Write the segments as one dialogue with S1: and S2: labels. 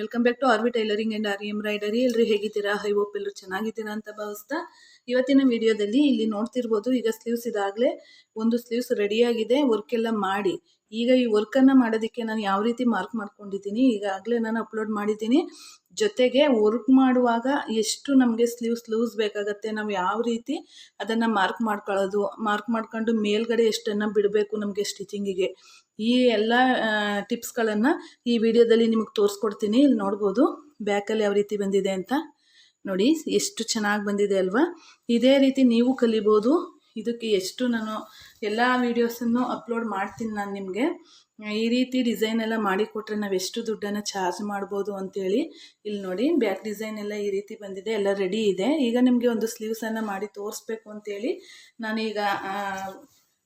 S1: Welcome back to R V tailoring and R embroidery ಎಲ್ಲರೂ ಹೇಗಿದ್ದೀರಾ? High ಓಪ್ ಎಲ್ಲರೂ ಚೆನ್ನಾಗಿದ್ದೀರಾ ಅಂತ ಭಾವಿಸ್ತಾ ಇವತ್ತಿನ ವಿಡಿಯೋದಲ್ಲಿ ಇಲ್ಲಿ ನೋಡ್ತಿರ್ಬೋದು, ಈಗ ಸ್ಲೀವ್ಸ್ ಇದಾಗಲೇ ಒಂದು ಸ್ಲೀವ್ಸ್ ರೆಡಿಯಾಗಿದೆ ವರ್ಕೆಲ್ಲ ಮಾಡಿ. ಈಗ ಈ ವರ್ಕನ್ನು ಮಾಡೋದಕ್ಕೆ ನಾನು ಯಾವ ರೀತಿ ಮಾರ್ಕ್ ಮಾಡ್ಕೊಂಡಿದ್ದೀನಿ, ಈಗಾಗಲೇ ನಾನು ಅಪ್ಲೋಡ್ ಮಾಡಿದ್ದೀನಿ. ಜೊತೆಗೆ ವರ್ಕ್ ಮಾಡುವಾಗ ಎಷ್ಟು ನಮಗೆ ಸ್ಲೀವ್ಸ್ ಲೂಸ್ ಬೇಕಾಗತ್ತೆ, ನಾವು ಯಾವ ರೀತಿ ಅದನ್ನು ಮಾರ್ಕ್ ಮಾಡ್ಕೊಳ್ಳೋದು ಮಾರ್ಕ್ ಮಾಡ್ಕೊಂಡು ಮೇಲ್ಗಡೆ ಎಷ್ಟನ್ನು ಬಿಡಬೇಕು ನಮಗೆ ಸ್ಟಿಚಿಂಗಿಗೆ ಈ ಎಲ್ಲ ಟಿಪ್ಸ್ಗಳನ್ನು ಈ ವಿಡಿಯೋದಲ್ಲಿ ನಿಮಗೆ ತೋರಿಸ್ಕೊಡ್ತೀನಿ ಇಲ್ಲಿ ನೋಡ್ಬೋದು ಬ್ಯಾಕಲ್ಲಿ ಯಾವ ರೀತಿ ಬಂದಿದೆ ಅಂತ. ನೋಡಿ, ಎಷ್ಟು ಚೆನ್ನಾಗಿ ಬಂದಿದೆ ಅಲ್ವಾ? ಇದೇ ರೀತಿ ನೀವು ಕಲಿಬೋದು. ಇದಕ್ಕೆ ಎಷ್ಟು ನಾನು ಎಲ್ಲ ವೀಡಿಯೋಸನ್ನು ಅಪ್ಲೋಡ್ ಮಾಡ್ತೀನಿ ನಾನು ನಿಮಗೆ. ಈ ರೀತಿ ಡಿಸೈನ್ ಎಲ್ಲ ಮಾಡಿಕೊಟ್ರೆ ನಾವು ಎಷ್ಟು ದುಡ್ಡನ್ನು ಚಾರ್ಜ್ ಮಾಡ್ಬೋದು ಅಂತೇಳಿ ಇಲ್ಲಿ ನೋಡಿ ಬ್ಯಾಕ್ ಡಿಸೈನ್ ಎಲ್ಲ ಈ ರೀತಿ ಬಂದಿದೆ, ಎಲ್ಲ ರೆಡಿ ಇದೆ. ಈಗ ನಿಮಗೆ ಒಂದು ಸ್ಲೀವ್ಸನ್ನು ಮಾಡಿ ತೋರಿಸ್ಬೇಕು ಅಂತೇಳಿ ನಾನೀಗ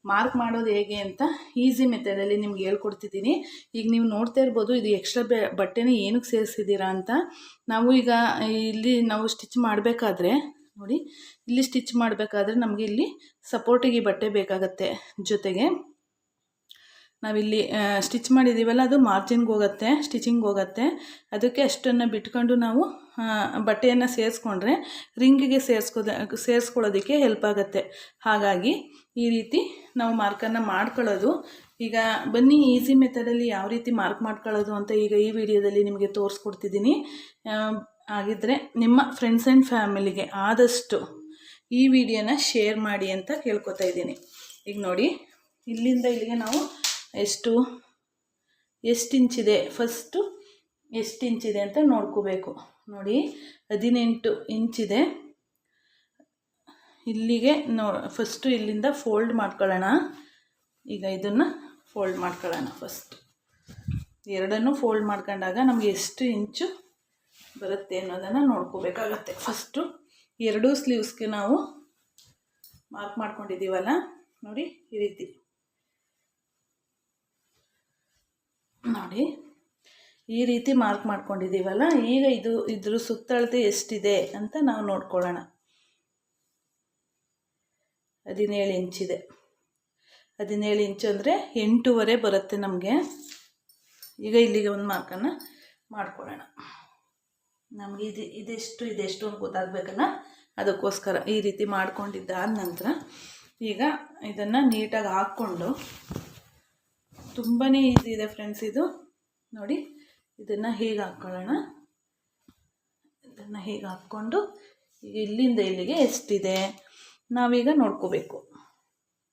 S1: ಮಾರ್ಕ್ ಮಾಡೋದು ಹೇಗೆ ಅಂತ ಈಸಿ ಮೆಥಡಲ್ಲಿ ನಿಮ್ಗೆ ಹೇಳ್ಕೊಡ್ತಿದ್ದೀನಿ. ಈಗ ನೀವು ನೋಡ್ತಾ ಇರ್ಬೋದು, ಇದು ಎಕ್ಸ್ಟ್ರಾ ಬೆ, ಬಟ್ಟೆನೇ ಏನಕ್ಕೆ ಸೇರಿಸಿದ್ದೀರಾ ಅಂತ. ನಾವು ಈಗ ಇಲ್ಲಿ ನಾವು ಸ್ಟಿಚ್ ಮಾಡಬೇಕಾದ್ರೆ ನೋಡಿ, ಇಲ್ಲಿ ಸ್ಟಿಚ್ ಮಾಡಬೇಕಾದ್ರೆ ನಮಗೆ ಇಲ್ಲಿ ಸಪೋರ್ಟಿಗೆ ಬಟ್ಟೆ ಬೇಕಾಗತ್ತೆ ಜೊತೆಗೆ. ನಾವಿಲ್ಲಿ ಸ್ಟಿಚ್ ಮಾಡಿದ್ದೀವಲ್ಲ ಅದು ಮಾರ್ಜಿನ್ಗೆ ಹೋಗುತ್ತೆ, ಸ್ಟಿಚಿಂಗ್ ಹೋಗುತ್ತೆ. ಅದಕ್ಕೆ ಅಷ್ಟನ್ನು ಬಿಟ್ಕೊಂಡು ನಾವು ಬಟ್ಟೆಯನ್ನು ಸೇರಿಸ್ಕೊಂಡ್ರೆ ರಿಂಗಿಗೆ ಸೇರಿಸ್ಕೋದ, ಸೇರಿಸ್ಕೊಳ್ಳೋದಕ್ಕೆ ಹೆಲ್ಪ್ ಆಗುತ್ತೆ. ಹಾಗಾಗಿ, ಈ ರೀತಿ ನಾವು ಮಾರ್ಕನ್ನು ಮಾಡ್ಕೊಳ್ಳೋದು. ಈಗ ಬನ್ನಿ ಈಸಿ ಮೆಥಡಲ್ಲಿ ಯಾವ ರೀತಿ ಮಾರ್ಕ್ ಮಾಡ್ಕೊಳ್ಳೋದು ಅಂತ ಈಗ ಈ ವಿಡಿಯೋದಲ್ಲಿ ನಿಮಗೆ ತೋರಿಸ್ಕೊಡ್ತಿದ್ದೀನಿ. ಹಾಗಿದ್ರೆ ನಿಮ್ಮ ಫ್ರೆಂಡ್ಸ್ ಆ್ಯಂಡ್ ಫ್ಯಾಮಿಲಿಗೆ ಆದಷ್ಟು ಈ ವಿಡಿಯೋನ ಶೇರ್ ಮಾಡಿ ಅಂತ ಕೇಳ್ಕೊತಾ ಇದ್ದೀನಿ. ಈಗ ನೋಡಿ, ಇಲ್ಲಿಂದ ಇಲ್ಲಿಗೆ ನಾವು ಎಷ್ಟು ಎಷ್ಟು ಇಂಚಿದೆ ಫಸ್ಟು ಎಷ್ಟು ಇಂಚಿದೆ ಅಂತ ನೋಡ್ಕೋಬೇಕು. ನೋಡಿ, ಹದಿನೆಂಟು ಇಂಚಿದೆ ಇಲ್ಲಿಗೆ ನೋ ಫಸ್ಟು ಇಲ್ಲಿಂದ ಫೋಲ್ಡ್ ಮಾಡ್ಕೊಳ್ಳೋಣ. ಈಗ ಇದನ್ನು ಫೋಲ್ಡ್ ಮಾಡ್ಕೊಳ್ಳೋಣ ಫಸ್ಟ್ ಎರಡನ್ನೂ ಫೋಲ್ಡ್ ಮಾಡ್ಕೊಂಡಾಗ ನಮಗೆ ಎಷ್ಟು ಇಂಚು ಬರುತ್ತೆ ಅನ್ನೋದನ್ನು ನೋಡ್ಕೋಬೇಕಾಗತ್ತೆ. ಫಸ್ಟು ಎರಡೂ ಸ್ಲೀವ್ಸ್ಗೆ ನಾವು ಮಾರ್ಕ್ ಮಾಡ್ಕೊಂಡಿದ್ದೀವಲ್ಲ? ನೋಡಿ, ಈ ರೀತಿ. ನೋಡಿ, ಈ ರೀತಿ ಮಾರ್ಕ್ ಮಾಡ್ಕೊಂಡಿದ್ದೀವಲ್ಲ? ಈಗ ಇದು, ಇದ್ರ ಸುತ್ತಳತೆ ಎಷ್ಟಿದೆ ಅಂತ ನಾವು ನೋಡ್ಕೊಳ್ಳೋಣ. ಹದಿನೇಳು ಇಂಚಿದೆ ಹದಿನೇಳು ಇಂಚು ಅಂದರೆ ಎಂಟೂವರೆ ಬರುತ್ತೆ ನಮಗೆ. ಈಗ ಇಲ್ಲಿಗೆ ಒಂದು ಮಾರ್ಕನ್ನು ಮಾಡ್ಕೊಳ್ಳೋಣ. ನಮಗೆ ಇದು ಇದೆಷ್ಟು ಇದೆಷ್ಟು ಅಂತ ಗೊತ್ತಾಗಬೇಕಲ್ಲ? ಅದಕ್ಕೋಸ್ಕರ ಈ ರೀತಿ ಮಾಡ್ಕೊಂಡಿದ್ದಾದ ನಂತರ ಈಗ ಇದನ್ನು ನೀಟಾಗಿ ಹಾಕ್ಕೊಂಡು ತುಂಬಾ ಈಸಿ ಇದೆ ಫ್ರೆಂಡ್ಸ್ ಇದು. ನೋಡಿ, ಇದನ್ನು ಹೀಗೆ ಹಾಕ್ಕೊಳ್ಳೋಣ ಇದನ್ನು ಹೀಗೆ ಹಾಕ್ಕೊಂಡು ಈಗ ಇಲ್ಲಿಂದ ಇಲ್ಲಿಗೆ ಎಷ್ಟಿದೆ? ನಾವೀಗ ನೋಡ್ಕೋಬೇಕು.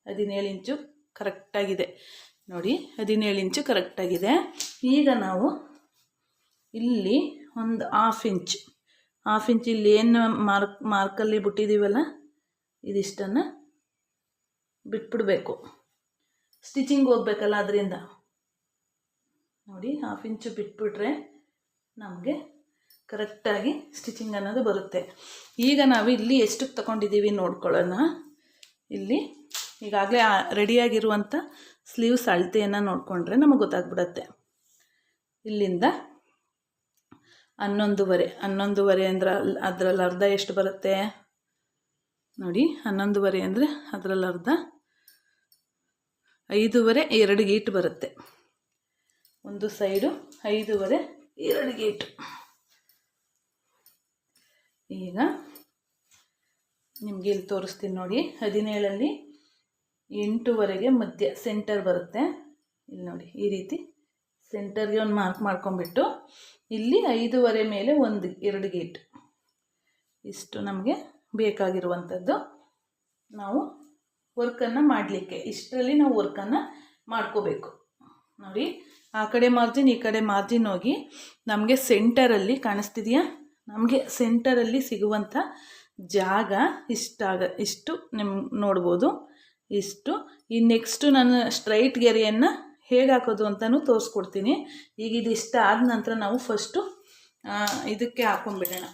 S1: ಹದಿನೇಳು ಇಂಚು ಕರೆಕ್ಟಾಗಿದೆ ನೋಡಿ, ಹದಿನೇಳು ಇಂಚು ಕರೆಕ್ಟಾಗಿದೆ ಈಗ ನಾವು ಇಲ್ಲಿ ಒಂದು ಹಾಫ್ ಇಂಚ್ ಹಾಫ್ ಇಂಚ್ ಇಲ್ಲಿ ಏನು ಮಾರ್ಕ್ ಮಾರ್ಕಲ್ಲಿ ಬಿಟ್ಟಿದ್ದೀವಲ್ಲ ಇದಿಷ್ಟನ್ನು ಬಿಟ್ಬಿಡಬೇಕು. ಸ್ಟಿಚಿಂಗ್ ಹೋಗ್ಬೇಕಲ್ಲ ಅದರಿಂದ. ನೋಡಿ ಹಾಫ್ ಇಂಚು ಬಿಟ್ಬಿಟ್ರೆ ನಮಗೆ ಕರೆಕ್ಟಾಗಿ ಸ್ಟಿಚಿಂಗ್ ಅನ್ನೋದು ಬರುತ್ತೆ. ಈಗ ನಾವು ಇಲ್ಲಿ ಎಷ್ಟಕ್ಕೆ ತಗೊಂಡಿದ್ದೀವಿ ನೋಡ್ಕೊಳ್ಳೋಣ. ಇಲ್ಲಿ ಈಗಾಗಲೇ ರೆಡಿಯಾಗಿರುವಂಥ ಸ್ಲೀವ್ಸ್ ಅಳತೆಯನ್ನು ನೋಡಿಕೊಂಡ್ರೆ ನಮಗೆ ಗೊತ್ತಾಗ್ಬಿಡತ್ತೆ. ಇಲ್ಲಿಂದ ಹನ್ನೊಂದುವರೆ ಹನ್ನೊಂದುವರೆ ಅಂದ್ರೆ ಅದರಲ್ಲಿ ಅರ್ಧ ಎಷ್ಟು ಬರುತ್ತೆ? ನೋಡಿ, ಹನ್ನೊಂದುವರೆ ಅಂದರೆ ಅದರಲ್ಲಿ ಅರ್ಧ. ಐದೂವರೆ, ಎರಡು ಗೀಟ್ ಬರುತ್ತೆ. ಒಂದು ಸೈಡು ಐದೂವರೆ, ಎರಡು ಗೇಟು. ಈಗ ನಿಮಗೆ ಇಲ್ಲಿ ತೋರಿಸ್ತೀನಿ ನೋಡಿ. ಹದಿನೇಳಲ್ಲಿ ಎಂಟುವರೆಗೆ ಮಧ್ಯ ಸೆಂಟರ್ ಬರುತ್ತೆ. ಇಲ್ಲಿ ನೋಡಿ, ಈ ರೀತಿ. ಸೆಂಟರ್ಗೆ ಒಂದು ಮಾರ್ಕ್ ಮಾಡ್ಕೊಂಬಿಟ್ಟು ಇಲ್ಲಿ ಐದೂವರೆ ಮೇಲೆ ಒಂದು ಎರಡು ಗೇಟ್ ಇಷ್ಟು ನಮಗೆ ಬೇಕಾಗಿರುವಂಥದ್ದು ನಾವು ವರ್ಕನ್ನು ಮಾಡಲಿಕ್ಕೆ, ಇಷ್ಟರಲ್ಲಿ ನಾವು ವರ್ಕನ್ನು ಮಾಡ್ಕೋಬೇಕು. ನೋಡಿ, ಆ ಕಡೆ ಮಾರ್ಜಿನ್ ಈ ಕಡೆ ಮಾರ್ಜಿನ್ ಹೋಗಿ ನಮಗೆ ಸೆಂಟರಲ್ಲಿ ಕಾಣಿಸ್ತಿದೆಯಾ? ನಮಗೆ ಸೆಂಟರಲ್ಲಿ ಸಿಗುವಂಥ ಜಾಗ ಇಷ್ಟಾಗ ಇಷ್ಟು ನಿಮ್ಮ ನೋಡ್ಬೋದು. ಇಷ್ಟು, ಈ ನೆಕ್ಸ್ಟು ನಾನು ಸ್ಟ್ರೈಟ್ ಗೆರೆಯನ್ನು ಹೇಗೆ ಹಾಕೋದು ಅಂತಲೂ ತೋರಿಸ್ಕೊಡ್ತೀನಿ. ಈಗ ಇದು ಇಷ್ಟ ಆದ ನಂತರ ನಾವು ಫಸ್ಟು ಇದಕ್ಕೆ ಹಾಕೊಂಡ್ಬಿಡೋಣ.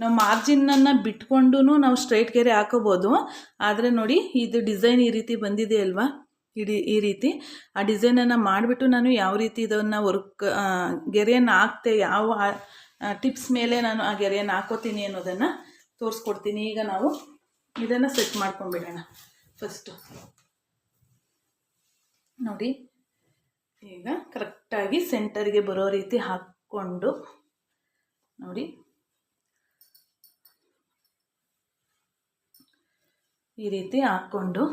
S1: ನಾವು ಮಾರ್ಜಿನನ್ನು ಬಿಟ್ಕೊಂಡು ನಾವು ಸ್ಟ್ರೈಟ್ ಗೆರೆ ಹಾಕೋಬೋದು. ಆದರೆ ನೋಡಿ, ಇದು ಡಿಸೈನ್ ಈ ರೀತಿ ಬಂದಿದೆ ಅಲ್ವಾ? ಇಡಿ, ಈ ರೀತಿ. ಆ ಡಿಸೈನನ್ನು ಮಾಡಿಬಿಟ್ಟು ನಾನು ಯಾವ ರೀತಿ ಇದನ್ನು ವರ್ಕ್ ಗೆರೆಯನ್ನು ಹಾಕ್ತೆ, ಯಾವ ಟಿಪ್ಸ್ ಮೇಲೆ ನಾನು ಆ ಗೆರೆಯನ್ನು ಹಾಕೋತೀನಿ ಅನ್ನೋದನ್ನು ತೋರಿಸ್ಕೊಡ್ತೀನಿ. ಈಗ ನಾವು ಇದನ್ನು ಸೆಟ್ ಮಾಡ್ಕೊಂಡ್ಬಿಡೋಣ. ಫಸ್ಟು ನೋಡಿ. ಈಗ ಕರೆಕ್ಟಾಗಿ ಸೆಂಟರ್ಗೆ ಬರೋ ರೀತಿ ಹಾಕ್ ಹಾಕ್ಕೊಂಡು ನೋಡಿ. ಈ ರೀತಿ ಹಾಕ್ಕೊಂಡು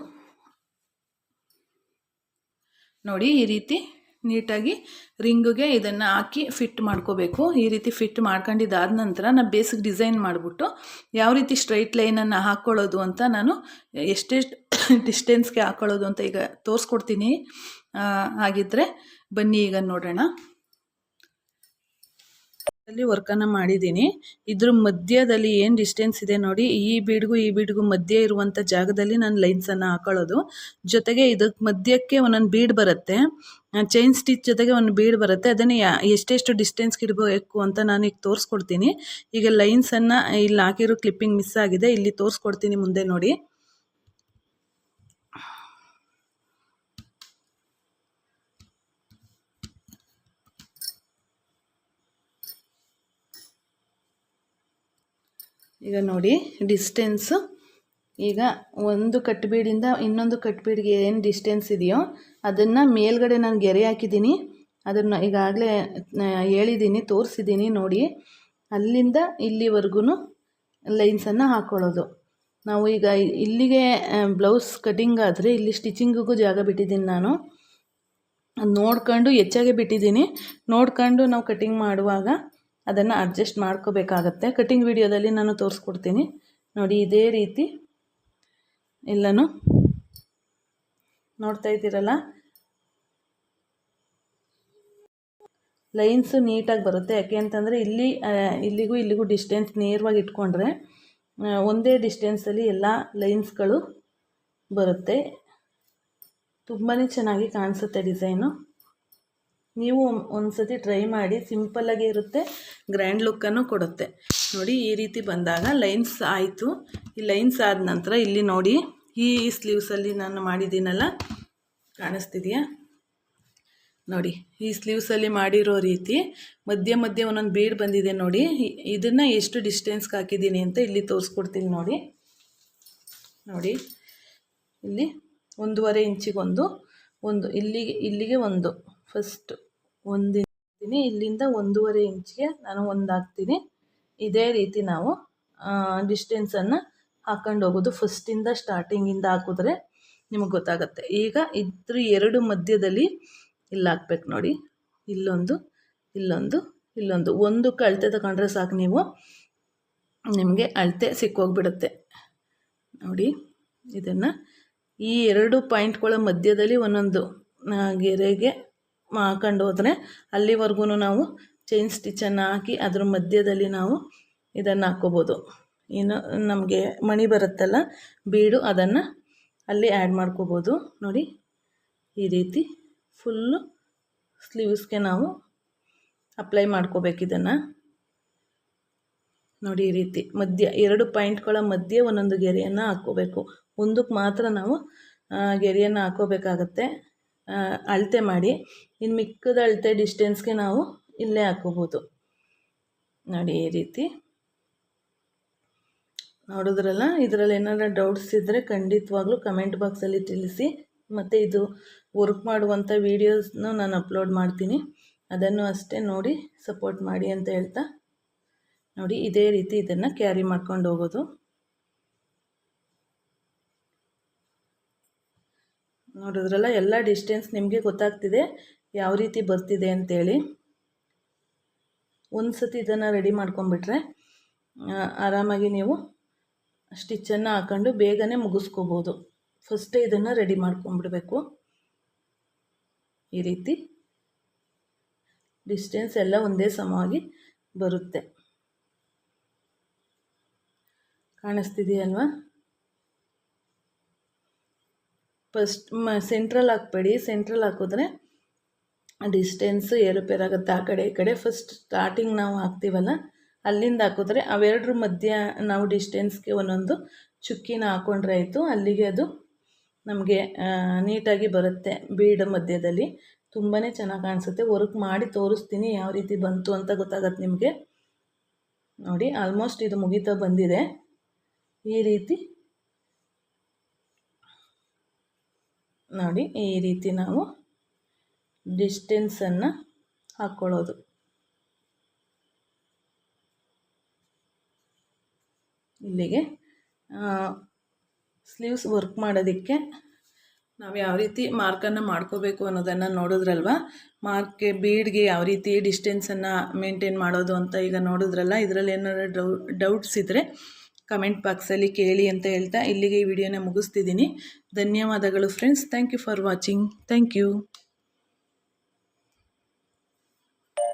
S1: ನೋಡಿ, ಈ ರೀತಿ ನೀಟಾಗಿ ರಿಂಗಿಗೆ ಇದನ್ನು ಹಾಕಿ ಫಿಟ್ ಮಾಡ್ಕೋಬೇಕು. ಈ ರೀತಿ ಫಿಟ್ ಮಾಡ್ಕೊಂಡಿದ್ದಾದ ನಂತರ ನಾನು ಬೇಸಿಕ್ ಡಿಸೈನ್ ಮಾಡಿಬಿಟ್ಟು ಯಾವ ರೀತಿ ಸ್ಟ್ರೈಟ್ ಲೈನನ್ನು ಹಾಕ್ಕೊಳ್ಳೋದು ಅಂತ ನಾನು ಎಷ್ಟೆಷ್ಟು ಡಿಸ್ಟೆನ್ಸ್ಗೆ ಹಾಕೊಳ್ಳೋದು ಅಂತ ಈಗ ತೋರಿಸ್ಕೊಡ್ತೀನಿ. ಹಾಗಿದ್ರೆ ಬನ್ನಿ ಈಗ ನೋಡೋಣ. ಅಲ್ಲಿ ವರ್ಕನ್ನು ಮಾಡಿದ್ದೀನಿ. ಇದ್ರ ಮಧ್ಯದಲ್ಲಿ ಏನು ಡಿಸ್ಟೆನ್ಸ್ ಇದೆ ನೋಡಿ, ಈ ಬೀಡ್ಗೂ ಈ ಬೀಡ್ಗೂ ಮಧ್ಯೆ ಇರುವಂಥ ಜಾಗದಲ್ಲಿ ನಾನು ಲೈನ್ಸನ್ನು ಹಾಕೊಳ್ಳೋದು. ಜೊತೆಗೆ ಇದಕ್ಕೆ ಮಧ್ಯಕ್ಕೆ ಒಂದೊಂದು ಬೀಡ್ ಬರುತ್ತೆ. ಚೈನ್ ಸ್ಟಿಚ್ ಜೊತೆಗೆ ಒಂದು ಬೀಡ್ ಬರುತ್ತೆ. ಅದನ್ನು ಎಷ್ಟೆಷ್ಟು ಡಿಸ್ಟೆನ್ಸ್ಗೆ ಇಡಬೇಕು ಅಂತ ನಾನು ಈಗ ತೋರಿಸ್ಕೊಡ್ತೀನಿ. ಈಗ ಲೈನ್ಸನ್ನು ಇಲ್ಲಿ ಹಾಕಿರೋ ಕ್ಲಿಪ್ಪಿಂಗ್ ಮಿಸ್ ಆಗಿದೆ. ಇಲ್ಲಿ ತೋರಿಸ್ಕೊಡ್ತೀನಿ ಮುಂದೆ ನೋಡಿ. ಈಗ ನೋಡಿ ಡಿಸ್ಟೆನ್ಸು ಈಗ ಒಂದು ಕಟ್ಬೀಡಿಂದ ಇನ್ನೊಂದು ಕಟ್ಬೀಡಿಗೆ ಏನು ಡಿಸ್ಟೆನ್ಸ್ ಇದೆಯೋ ಅದನ್ನು ಮೇಲ್ಗಡೆ ನಾನು ಗೆರೆ ಹಾಕಿದ್ದೀನಿ ಅದನ್ನು ಈಗಾಗಲೇ ಹೇಳಿದ್ದೀನಿ ತೋರಿಸಿದ್ದೀನಿ ನೋಡಿ. ಅಲ್ಲಿಂದ ಇಲ್ಲಿವರೆಗೂ ಲೈನ್ಸನ್ನು ಹಾಕ್ಕೊಳ್ಳೋದು ನಾವು ಈಗ ಇಲ್ಲಿಗೆ ಬ್ಲೌಸ್ ಕಟಿಂಗ್ ಆದರೆ ಇಲ್ಲಿ ಸ್ಟಿಚಿಂಗಿಗೂ ಜಾಗ ಬಿಟ್ಟಿದ್ದೀನಿ ನಾನು. ನೋಡ್ಕೊಂಡು ಹೆಚ್ಚಾಗೆ ಬಿಟ್ಟಿದ್ದೀನಿ ನೋಡ್ಕೊಂಡು ನಾವು ಕಟಿಂಗ್ ಮಾಡುವಾಗ ಅದನ್ನು ಅಡ್ಜಸ್ಟ್ ಮಾಡ್ಕೋಬೇಕಾಗತ್ತೆ. ಕಟಿಂಗ್ ವಿಡಿಯೋದಲ್ಲಿ ನಾನು ತೋರಿಸ್ಕೊಡ್ತೀನಿ. ನೋಡಿ, ಇದೇ ರೀತಿ ಎಲ್ಲನೂ ನೋಡ್ತಾ ಇದ್ದೀರಲ್ಲ? ಲೈನ್ಸು ನೀಟಾಗಿ ಬರುತ್ತೆ. ಯಾಕೆ ಅಂತಂದರೆ ಇಲ್ಲಿ ಇಲ್ಲಿಗೂ ಇಲ್ಲಿಗೂ ಡಿಸ್ಟೆನ್ಸ್ ನೇರವಾಗಿ ಇಟ್ಕೊಂಡ್ರೆ ಒಂದೇ ಡಿಸ್ಟೆನ್ಸಲ್ಲಿ ಎಲ್ಲ ಲೈನ್ಸ್ಗಳು ಬರುತ್ತೆ. ತುಂಬಾ ಚೆನ್ನಾಗಿ ಕಾಣಿಸುತ್ತೆ ಡಿಸೈನು ನೀವು ಒಂದು ಸತಿ ಟ್ರೈ ಮಾಡಿ ಸಿಂಪಲ್ಲಾಗಿ ಇರುತ್ತೆ ಗ್ರ್ಯಾಂಡ್ ಲುಕ್ಕನ್ನು ಕೊಡುತ್ತೆ. ನೋಡಿ, ಈ ರೀತಿ ಬಂದಾಗ ಲೈನ್ಸ್ ಆಯಿತು. ಈ ಲೈನ್ಸ್ ಆದ ನಂತರ ಇಲ್ಲಿ ನೋಡಿ, ಈ ಸ್ಲೀವ್ಸಲ್ಲಿ ನಾನು ಮಾಡಿದ್ದೀನಲ್ಲ, ಕಾಣಿಸ್ತಿದೆಯಾ? ನೋಡಿ, ಈ ಸ್ಲೀವ್ಸಲ್ಲಿ ಮಾಡಿರೋ ರೀತಿ, ಮಧ್ಯ ಮಧ್ಯೆ ಒಂದೊಂದು ಬೀಡ್ ಬಂದಿದೆ ನೋಡಿ. ಇದನ್ನು ಎಷ್ಟು ಡಿಸ್ಟೆನ್ಸ್ಗೆ ಹಾಕಿದ್ದೀನಿ ಅಂತ ಇಲ್ಲಿ ತೋರಿಸ್ಕೊಡ್ತೀನಿ ನೋಡಿ. ನೋಡಿ, ಇಲ್ಲಿ ಒಂದೂವರೆ ಇಂಚಿಗೊಂದು ಒಂದು, ಇಲ್ಲಿಗೆ ಇಲ್ಲಿಗೆ ಒಂದು ಫಸ್ಟ್ ಒಂದು ಹಾಕ್ತೀನಿ ಇಲ್ಲಿಂದ ಒಂದೂವರೆ ಇಂಚಿಗೆ ನಾನು ಒಂದು ಹಾಕ್ತೀನಿ ಇದೇ ರೀತಿ ನಾವು ಡಿಸ್ಟೆನ್ಸನ್ನು ಹಾಕೊಂಡು ಹೋಗೋದು ಫಸ್ಟಿಂದ ಸ್ಟಾರ್ಟಿಂಗಿಂದ ಹಾಕಿದ್ರೆ ನಿಮಗೆ ಗೊತ್ತಾಗುತ್ತೆ. ಈಗ ಇದ್ರ ಎರಡು ಮಧ್ಯದಲ್ಲಿ ಇಲ್ಲಿ ಹಾಕ್ಬೇಕು ನೋಡಿ. ಇಲ್ಲೊಂದು ಇಲ್ಲೊಂದು ಇಲ್ಲೊಂದು. ಒಂದಕ್ಕೆ ಅಳತೆ ತಗೊಂಡ್ರೆ ಸಾಕು ನೀವು. ನಿಮಗೆ ಅಳತೆ ಸಿಕ್ಕೋಗ್ಬಿಡುತ್ತೆ. ನೋಡಿ, ಇದನ್ನು ಈ ಎರಡು ಪಾಯಿಂಟ್ಗಳ ಮಧ್ಯದಲ್ಲಿ ಒಂದೊಂದು ಗೆರೆಗೆ ಹಾಕೊಂಡು ಹೋದರೆ ಅಲ್ಲಿವರೆಗೂ ನಾವು ಚೈನ್ ಸ್ಟಿಚ್ಚನ್ನು ಹಾಕಿ ಅದ್ರ ಮಧ್ಯದಲ್ಲಿ ನಾವು ಇದನ್ನು ಹಾಕ್ಕೋಬೋದು. ಇನ್ನು ನಮಗೆ ಮಣಿ ಬರುತ್ತಲ್ಲ ಬೀಡು ಅದನ್ನು ಅಲ್ಲಿ ಆ್ಯಡ್ ಮಾಡ್ಕೋಬೋದು. ನೋಡಿ ಈ ರೀತಿ ಫುಲ್ಲು ಸ್ಲೀವ್ಸ್ಗೆ ನಾವು ಅಪ್ಲೈ ಮಾಡ್ಕೋಬೇಕು ಇದನ್ನು. ನೋಡಿ ಈ ರೀತಿ ಮಧ್ಯ ಎರಡು ಪಾಯಿಂಟ್ಗಳ ಮಧ್ಯೆ ಒಂದೊಂದು ಗೆರೆಯನ್ನು ಹಾಕ್ಕೋಬೇಕು. ಒಂದಕ್ಕೆ ಮಾತ್ರ ನಾವು ಗೆರೆಯನ್ನು ಹಾಕ್ಕೋಬೇಕಾಗತ್ತೆ. ಆ, ಅಳತೆ ಮಾಡಿ ಇನ್ನು ಮಿಕ್ಕದ ಅಳತೆ ಡಿಸ್ಟೆನ್ಸ್ಗೆ ನಾವು ಇಲ್ಲೇ ಹಾಕೋಬೋದು. ನೋಡಿ, ಈ ರೀತಿ. ನೋಡಿದ್ರಲ್ಲ, ಇದರಲ್ಲಿ ಏನಾರ ಡೌಟ್ಸ್ ಇದ್ದರೆ ಖಂಡಿತವಾಗ್ಲೂ ಕಮೆಂಟ್ ಬಾಕ್ಸಲ್ಲಿ ತಿಳಿಸಿ. ಮತ್ತು ಇದು ವರ್ಕ್ ಮಾಡುವಂಥ ವೀಡಿಯೋಸ್ನೂ ನಾನು ಅಪ್ಲೋಡ್ ಮಾಡ್ತೀನಿ. ಅದನ್ನು ಅಷ್ಟೇ ನೋಡಿ ಸಪೋರ್ಟ್ ಮಾಡಿ ಅಂತ ಹೇಳ್ತಾ. ನೋಡಿ, ಇದೇ ರೀತಿ ಇದನ್ನು ಕ್ಯಾರಿ ಮಾಡ್ಕೊಂಡು ಹೋಗೋದು. ನೋಡಿದ್ರಲ್ಲ, ಎಲ್ಲ ಡಿಸ್ಟೆನ್ಸ್ ನಿಮಗೆ ಗೊತ್ತಾಗ್ತಿದೆ ಯಾವ ರೀತಿ ಬರ್ತಿದೆ ಅಂತೇಳಿ. ಒಂದು ಸತಿ ಇದನ್ನು ರೆಡಿ ಮಾಡ್ಕೊಂಬಿಟ್ರೆ ಆರಾಮಾಗಿ ನೀವು ಸ್ಟಿಚ್ಚನ್ನು ಹಾಕೊಂಡು ಬೇಗನೆ ಮುಗಿಸ್ಕೋಬೋದು. ಫಸ್ಟೇ ಇದನ್ನು ರೆಡಿ ಮಾಡ್ಕೊಂಬಿಡಬೇಕು ಈ ರೀತಿ ಡಿಸ್ಟೆನ್ಸ್ ಎಲ್ಲ ಒಂದೇ ಸಮವಾಗಿ ಬರುತ್ತೆ. ಕಾಣಿಸ್ತಿದೆಯಲ್ವಾ? ಫಸ್ಟ್ ಮ ಸೆಂಟ್ರಲ್ ಹಾಕ್ಬೇಡಿ. ಸೆಂಟ್ರಲ್ ಹಾಕಿದ್ರೆ ಡಿಸ್ಟೆನ್ಸ್ ಏರುಪೇರಾಗುತ್ತೆ ಆ ಕಡೆ, ಈ ಕಡೆ. ಫಸ್ಟ್ ಸ್ಟಾರ್ಟಿಂಗ್ ನಾವು ಹಾಕ್ತೀವಲ್ಲ, ಅಲ್ಲಿಂದ ಹಾಕಿದ್ರೆ ಅವೆರಡರ ಮಧ್ಯ ನಾವು ಡಿಸ್ಟೆನ್ಸ್ಗೆ ಒಂದೊಂದು ಚುಕ್ಕಿನ ಹಾಕ್ಕೊಂಡ್ರೆ ಆಯಿತು. ಅಲ್ಲಿಗೆ ಅದು ನಮಗೆ ನೀಟಾಗಿ ಬರುತ್ತೆ ಬೀಡ್ ಮಧ್ಯದಲ್ಲಿ. ತುಂಬಾ ಚೆನ್ನಾಗಿ ಕಾಣಿಸುತ್ತೆ. ವರ್ಕ್ ಮಾಡಿ ತೋರಿಸ್ತೀನಿ ಯಾವ ರೀತಿ ಬಂತು ಅಂತ ಗೊತ್ತಾಗತ್ತೆ ನಿಮಗೆ. ನೋಡಿ ಆಲ್ಮೋಸ್ಟ್ ಇದು ಮುಗಿತಾ ಬಂದಿದೆ. ಈ ರೀತಿ ನೋಡಿ ಈ ರೀತಿ ನಾವು ಡಿಸ್ಟೆನ್ಸನ್ನು ಹಾಕ್ಕೊಳ್ಳೋದು ಇಲ್ಲಿಗೆ ಸ್ಲೀವ್ಸ್ ವರ್ಕ್ ಮಾಡೋದಕ್ಕೆ ನಾವು ಯಾವ ರೀತಿ ಮಾರ್ಕನ್ನು ಮಾಡ್ಕೋಬೇಕು ಅನ್ನೋದನ್ನು ನೋಡಿದ್ರಲ್ವ? ಮಾರ್ಕ್ಗೆ ಬೀಡ್ಗೆ ಯಾವ ರೀತಿ ಡಿಸ್ಟೆನ್ಸನ್ನು ಮೇಂಟೈನ್ ಮಾಡೋದು ಅಂತ ಈಗ ನೋಡಿದ್ರಲ್ಲ, ಇದರಲ್ಲಿ ಏನಾದ್ರು ಡೌಟ್ಸ್ ಇದ್ದರೆ ಕಮೆಂಟ್ ಬಾಕ್ಸಲ್ಲಿ ಕೇಳಿ ಅಂತ ಹೇಳ್ತಾ ಇಲ್ಲಿಗೆ ಈ ವಿಡಿಯೋನ ಮುಗಿಸ್ತಿದ್ದೀನಿ. ಧನ್ಯವಾದಗಳು friends. Thank you for watching. Thank you.